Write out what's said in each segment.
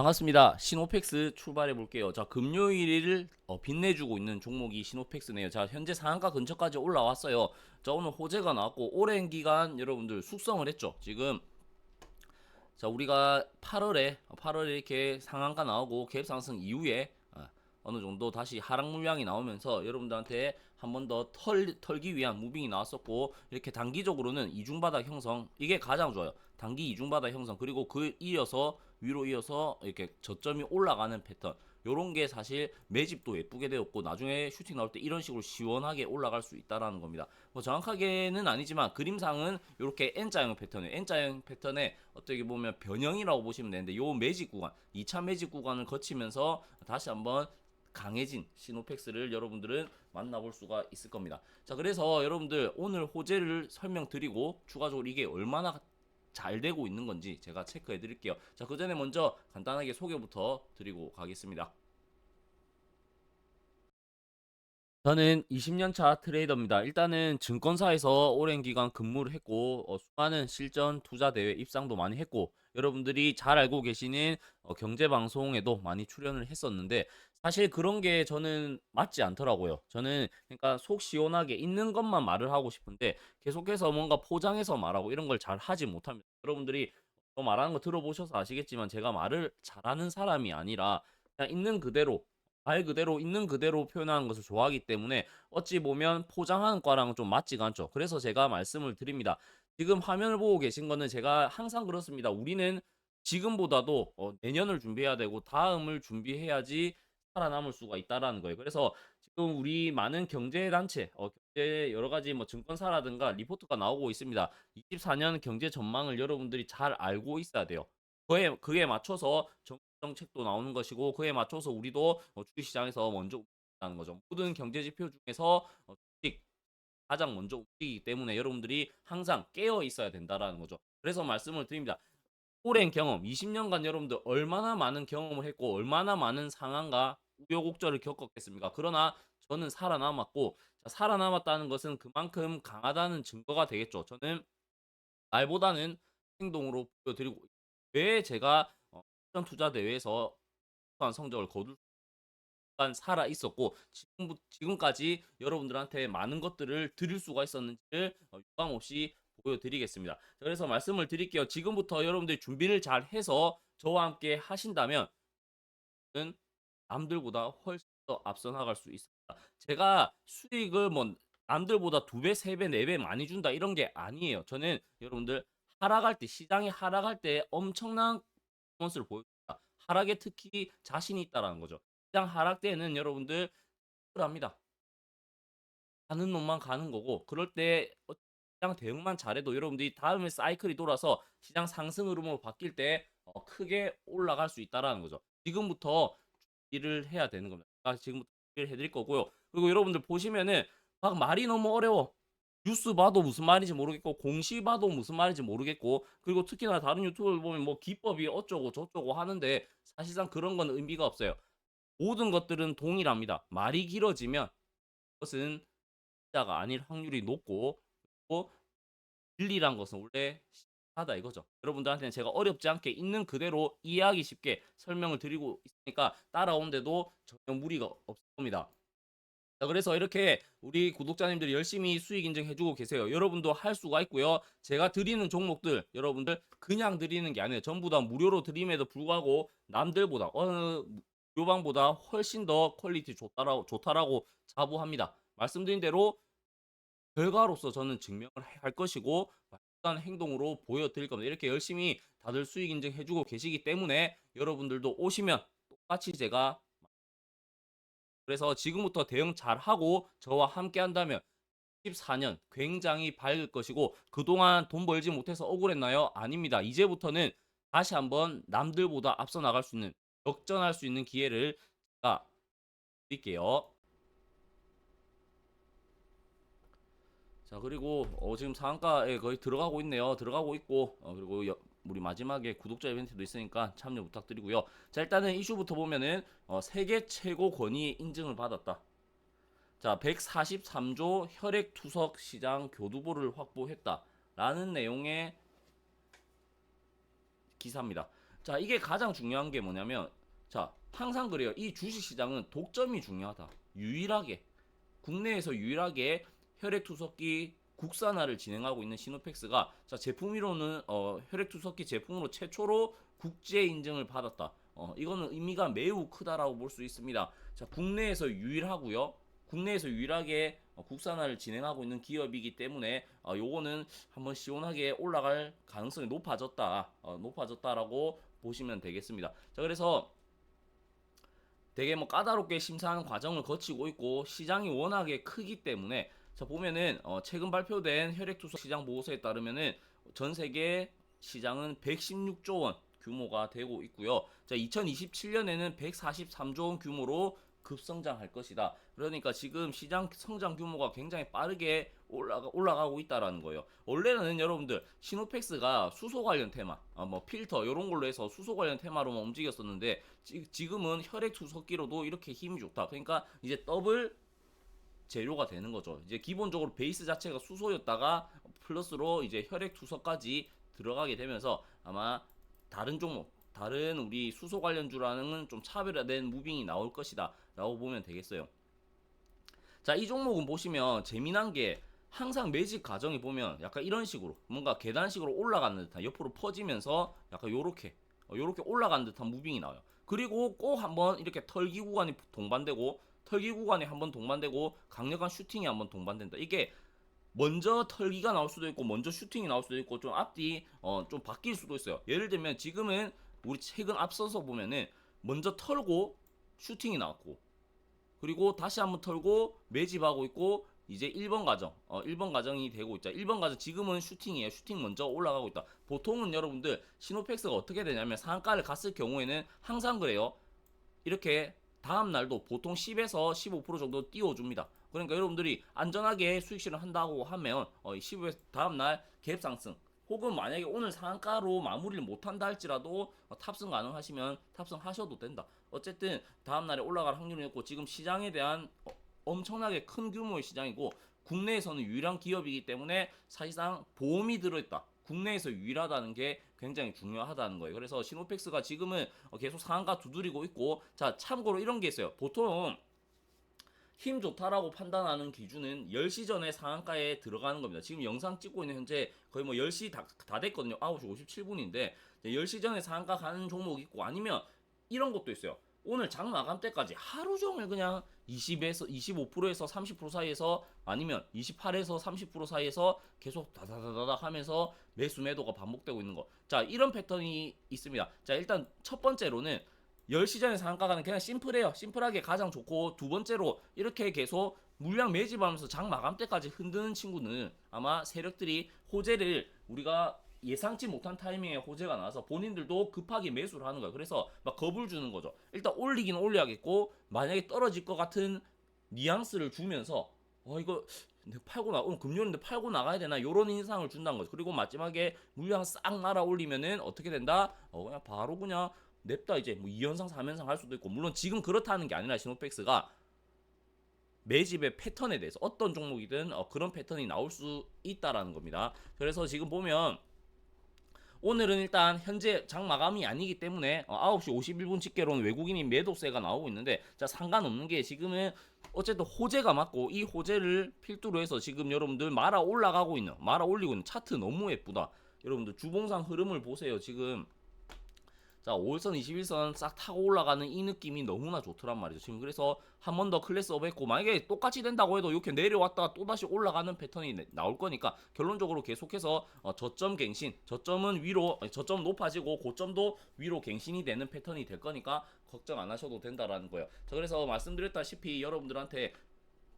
반갑습니다. 신오펙스 출발해 볼게요. 자, 금요일을 어, 빛내주고 있는 종목이 신오펙스네요. 자, 현재 상한가 근처까지 올라왔어요. 자, 오늘 호재가 나왔고 오랜 기간 여러분들 숙성을 했죠. 지금 자, 우리가 8월에 8월에 이렇게 상한가 나오고 갭 상승 이후에 어, 어느 정도 다시 하락 물량이 나오면서 여러분들한테 한 번 더 털기 위한 무빙이 나왔었고 이렇게 단기적으로는 이중바닥 형성 이게 가장 좋아요. 단기 이중바닥 형성 그리고 그 이어서 위로 이어서 이렇게 저점이 올라가는 패턴 요런 게 사실 매집도 예쁘게 되었고 나중에 슈팅 나올 때 이런 식으로 시원하게 올라갈 수 있다라는 겁니다. 뭐 정확하게는 아니지만 그림상은 이렇게 N자형 패턴이에요. N자형 패턴에 어떻게 보면 변형이라고 보시면 되는데 요 매집 구간, 2차 매집 구간을 거치면서 다시 한번 강해진 시노펙스를 여러분들은 만나볼 수가 있을 겁니다. 자, 그래서 여러분들 오늘 호재를 설명드리고 추가적으로 이게 얼마나 잘 되고 있는 건지 제가 체크해 드릴게요. 자, 그 전에 먼저 간단하게 소개부터 드리고 가겠습니다. 저는 20년 차 트레이더입니다. 일단은 증권사에서 오랜 기간 근무를 했고 어, 수많은 실전 투자 대회 입상도 많이 했고 여러분들이 잘 알고 계시는 어, 경제 방송에도 많이 출연을 했었는데 사실 그런 게 저는 맞지 않더라고요. 저는 그러니까 속 시원하게 있는 것만 말을 하고 싶은데 계속해서 뭔가 포장해서 말하고 이런 걸 잘 하지 못합니다. 여러분들이 저 말하는 거 들어보셔서 아시겠지만 제가 말을 잘하는 사람이 아니라 그냥 있는 그대로 말 그대로 있는 그대로 표현하는 것을 좋아하기 때문에 어찌 보면 포장하는 과랑은 좀 맞지가 않죠. 그래서 제가 말씀을 드립니다. 지금 화면을 보고 계신 거는 제가 항상 그렇습니다. 우리는 지금보다도 어, 내년을 준비해야 되고 다음을 준비해야지 살아남을 수가 있다라는 거예요. 그래서 지금 우리 많은 경제 단체, 어, 경제 여러 가지 뭐 증권사라든가 리포트가 나오고 있습니다. 24년 경제 전망을 여러분들이 잘 알고 있어야 돼요. 그에 그에 맞춰서 정책도 나오는 것이고 그에 맞춰서 우리도 어, 주식 시장에서 먼저 움직이는 거죠. 모든 경제 지표 중에서 어, 주식 가장 먼저 움직이기 때문에 여러분들이 항상 깨어 있어야 된다라는 거죠. 그래서 말씀을 드립니다. 오랜 경험, 20년간 여러분들 얼마나 많은 경험을 했고 얼마나 많은 상황과 우여곡절을 겪었겠습니까? 그러나 저는 살아남았고 자, 살아남았다는 것은 그만큼 강하다는 증거가 되겠죠. 저는 말보다는 행동으로 보여드리고 왜 제가 어, 실전 투자 대회에서 한 성적을 거둘 간 살아 있었고 지금 지금까지 여러분들한테 많은 것들을 드릴 수가 있었는지를 어, 유감 없이 보여드리겠습니다. 자, 그래서 말씀을 드릴게요. 지금부터 여러분들이 준비를 잘 해서 저와 함께 하신다면 은 남들보다 훨씬 더 앞서 나갈 수 있습니다. 제가 수익을 뭐 남들보다 두 배, 세 배, 네 배 많이 준다 이런 게 아니에요. 저는 여러분들 하락할 때 시장이 하락할 때 엄청난 퍼포먼스를 보여줍니다. 하락에 특히 자신이 있다라는 거죠. 시장 하락 때는 여러분들 합니다. 가는 놈만 가는 거고 그럴 때 어, 시장 대응만 잘해도 여러분들이 다음에 사이클이 돌아서 시장 상승 흐름으로 바뀔 때 어, 크게 올라갈 수 있다라는 거죠. 지금부터 준비를 해야 되는 겁니다. 아, 지금부터 준비를 해드릴 거고요. 그리고 여러분들 보시면은 막 말이 너무 어려워. 뉴스 봐도 무슨 말인지 모르겠고 공시 봐도 무슨 말인지 모르겠고 그리고 특히나 다른 유튜브를 보면 뭐 기법이 어쩌고 저쩌고 하는데 사실상 그런 건 의미가 없어요. 모든 것들은 동일합니다. 말이 길어지면 그것은 진짜가 아닐 확률이 높고 그리고 진리란 것은 원래 하다 이거죠. 여러분들한테는 제가 어렵지 않게 있는 그대로 이해하기 쉽게 설명을 드리고 있으니까 따라오는데도 전혀 무리가 없을 겁니다. 자, 그래서 이렇게 우리 구독자님들이 열심히 수익 인증해주고 계세요. 여러분도 할 수가 있고요. 제가 드리는 종목들, 여러분들 그냥 드리는 게 아니에요. 전부 다 무료로 드림에도 불구하고 남들보다 어느 요방보다 훨씬 더 퀄리티 좋다라고, 좋다라고 자부합니다. 말씀드린 대로 결과로서 저는 증명을 할 것이고 행동으로 보여드릴 겁니다. 이렇게 열심히 다들 수익 인증 해주고 계시기 때문에 여러분들도 오시면 똑같이 제가 그래서 지금부터 대응 잘 하고 저와 함께 한다면 14년 굉장히 밝을 것이고 그동안 돈 벌지 못해서 억울했나요? 아닙니다. 이제부터는 다시 한번 남들보다 앞서 나갈 수 있는 역전할 수 있는 기회를 드릴게요. 자 그리고 어, 지금 상한가에 거의 들어가고 있네요. 들어가고 있고 어, 그리고 여, 우리 마지막에 구독자 이벤트도 있으니까 참여 부탁드리고요. 자 일단은 이슈부터 보면은 어, 세계 최고 권위 인증을 받았다. 자 143조 혈액 투석 시장 교두보를 확보했다라는 내용의 기사입니다. 자, 이게 가장 중요한 게 뭐냐면 자, 항상 그래요. 이 주식 시장은 독점이 중요하다. 유일하게 국내에서 유일하게 혈액 투석기 국산화를 진행하고 있는 시노펙스가 자, 제품으로는 어, 혈액 투석기 제품으로 최초로 국제 인증을 받았다. 어, 이거는 의미가 매우 크다라고 볼 수 있습니다. 자, 국내에서 유일하고요. 국내에서 유일하게 어, 국산화를 진행하고 있는 기업이기 때문에 어, 요거는 한번 시원하게 올라갈 가능성이 높아졌다. 어, 높아졌다라고 보시면 되겠습니다. 자, 그래서 되게 뭐 까다롭게 심사하는 과정을 거치고 있고 시장이 워낙에 크기 때문에 자 보면은 어 최근 발표된 혈액투석 시장 보고서에 따르면은 전 세계 시장은 116조 원 규모가 되고 있고요. 자 2027년에는 143조 원 규모로 급성장할 것이다. 그러니까 지금 시장 성장 규모가 굉장히 빠르게 올라가, 올라가고 있다라는 거예요. 원래는 여러분들 시노펙스가 수소 관련 테마, 아, 뭐 필터 이런 걸로 해서 수소 관련 테마로만 움직였었는데 지, 지금은 혈액 투석기로도 이렇게 힘이 좋다. 그러니까 이제 더블 재료가 되는 거죠. 이제 기본적으로 베이스 자체가 수소였다가 플러스로 이제 혈액 투석까지 들어가게 되면서 아마 다른 종목, 다른 우리 수소 관련주라는 좀 차별화된 무빙이 나올 것이다. 라고 보면 되겠어요. 자, 이 종목은 보시면 재미난 게 항상 매직 과정이 보면 약간 이런 식으로 뭔가 계단식으로 올라가는 듯한 옆으로 퍼지면서 약간 요렇게 어, 요렇게 올라가는 듯한 무빙이 나와요. 그리고 꼭 한번 이렇게 털기 구간이 동반되고 털기 구간이 한번 동반되고 강력한 슈팅이 한번 동반된다. 이게 먼저 털기가 나올 수도 있고 먼저 슈팅이 나올 수도 있고 좀 앞뒤 어, 좀 바뀔 수도 있어요. 예를 들면 지금은 우리 최근 앞서서 보면은 먼저 털고 슈팅이 나왔고 그리고 다시 한번 털고 매집하고 있고 이제 1번 과정 어 1번 과정이 되고 있죠 1번 과정 지금은 슈팅이에요 슈팅 먼저 올라가고 있다 보통은 여러분들 시노펙스가 어떻게 되냐면 상한가를 갔을 경우에는 항상 그래요 이렇게 다음 날도 보통 10에서 15% 정도 띄워줍니다 그러니까 여러분들이 안전하게 수익 실현 한다고 하면 어 15에서 다음 날 갭 상승 혹은 만약에 오늘 상한가로 마무리를 못한다 할지라도 어, 탑승 가능하시면 탑승하셔도 된다. 어쨌든 다음 날에 올라갈 확률이 있고 지금 시장에 대한 어, 엄청나게 큰 규모의 시장이고 국내에서는 유일한 기업이기 때문에 사실상 보험이 들어있다. 국내에서 유일하다는 게 굉장히 중요하다는 거예요. 그래서 시노펙스가 지금은 어, 계속 상한가 두드리고 있고 자 참고로 이런 게 있어요. 보통 힘 좋다라고 판단하는 기준은 10시 전에 상한가에 들어가는 겁니다. 지금 영상 찍고 있는 현재 거의 뭐 10시 다, 다 됐거든요. 9시 57분인데 10시 전에 상한가 가는 종목 있고 아니면 이런 것도 있어요. 오늘 장 마감 때까지 하루 종일 그냥 20에서 25%에서 30% 사이에서 아니면 28에서 30% 사이에서 계속 다다다다다 하면서 매수 매도가 반복되고 있는 거. 자, 이런 패턴이 있습니다. 자, 일단 첫 번째로는 10시 전에 상한가가는 그냥 심플해요. 심플하게 가장 좋고 두 번째로 이렇게 계속 물량 매집하면서 장 마감 때까지 흔드는 친구는 아마 세력들이 호재를 우리가 예상치 못한 타이밍에 호재가 나와서 본인들도 급하게 매수를 하는 거예요. 그래서 막 겁을 주는 거죠. 일단 올리긴 올려야겠고 만약에 떨어질 것 같은 뉘앙스를 주면서 어 이거 내가 팔고 나 오늘 금요일인데 팔고 나가야 되나 요런 인상을 준다는 거죠. 그리고 마지막에 물량 싹 말아 올리면은 어떻게 된다? 어 그냥 바로 그냥 냅다 이제 뭐 2연상 3연상 할 수도 있고 물론 지금 그렇다는 게 아니라 시노펙스가 매집의 패턴에 대해서 어떤 종목이든 어, 그런 패턴이 나올 수 있다라는 겁니다. 그래서 지금 보면 오늘은 일단 현재 장 마감이 아니기 때문에 어, 9시 51분 집계로는 외국인이 매도세가 나오고 있는데 자 상관없는 게 지금은 어쨌든 호재가 맞고 이 호재를 필두로 해서 지금 여러분들 말아 올라가고 있는 말아 올리고 있는 차트 너무 예쁘다. 여러분들 주봉상 흐름을 보세요. 지금 자 5일선 21선 싹 타고 올라가는 이 느낌이 너무나 좋더란 말이죠. 지금 그래서 한 번 더 클래스 업 했고 만약에 똑같이 된다고 해도 이렇게 내려왔다가 또다시 올라가는 패턴이 내- 나올 거니까 결론적으로 계속해서 어, 저점 갱신 저점은 위로 저점 높아지고 고점도 위로 갱신이 되는 패턴이 될 거니까 걱정 안 하셔도 된다라는 거예요. 자 그래서 말씀드렸다시피 여러분들한테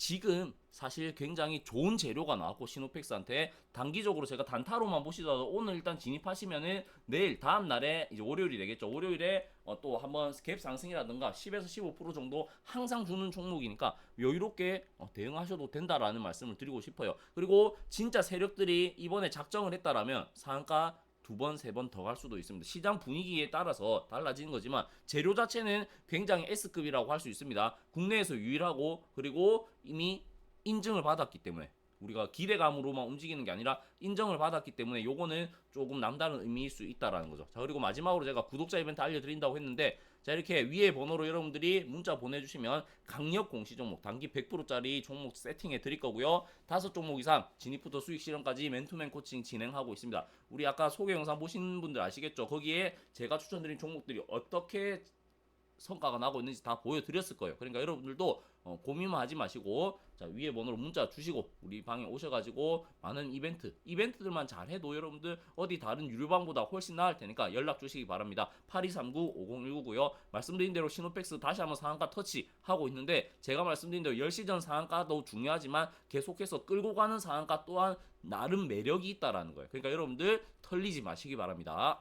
지금 사실 굉장히 좋은 재료가 나왔고 시노펙스한테 단기적으로 제가 단타로만 보시더라도 오늘 일단 진입하시면은 내일 다음 날에 이제 월요일이 되겠죠. 월요일에 어, 또 한번 갭 상승이라든가 10에서 15% 정도 항상 주는 종목이니까 여유롭게 어, 대응하셔도 된다라는 말씀을 드리고 싶어요. 그리고 진짜 세력들이 이번에 작정을 했다라면 상한가 두 번, 세 번 더 갈 수도 있습니다. 시장 분위기에 따라서 달라지는 거지만 재료 자체는 굉장히 S급이라고 할 수 있습니다. 국내에서 유일하고 그리고 이미 인증을 받았기 때문에 우리가 기대감으로만 움직이는 게 아니라 인정을 받았기 때문에 요거는 조금 남다른 의미일 수 있다라는 거죠. 자 그리고 마지막으로 제가 구독자 이벤트 알려드린다고 했는데 자 이렇게 위에 번호로 여러분들이 문자 보내주시면 강력 공시 종목 단기 100%짜리 종목 세팅해 드릴 거고요. 다섯 종목 이상 진입부터 수익 실현까지 맨투맨 코칭 진행하고 있습니다. 우리 아까 소개 영상 보신 분들 아시겠죠? 거기에 제가 추천드린 종목들이 어떻게 성과가 나고 있는지 다 보여드렸을 거예요. 그러니까 여러분들도 어, 고민만 하지 마시고 자 위에 번호로 문자 주시고 우리 방에 오셔가지고 많은 이벤트 이벤트들만 잘 해도 여러분들 어디 다른 유료방보다 훨씬 나을 테니까 연락 주시기 바랍니다. 8239-5019고요. 말씀드린 대로 신호백스 다시 한번 상한가 터치하고 있는데 제가 말씀드린 대로 10시 전 상한가도 중요하지만 계속해서 끌고 가는 상한가 또한 나름 매력이 있다라는 거예요. 그러니까 여러분들 털리지 마시기 바랍니다.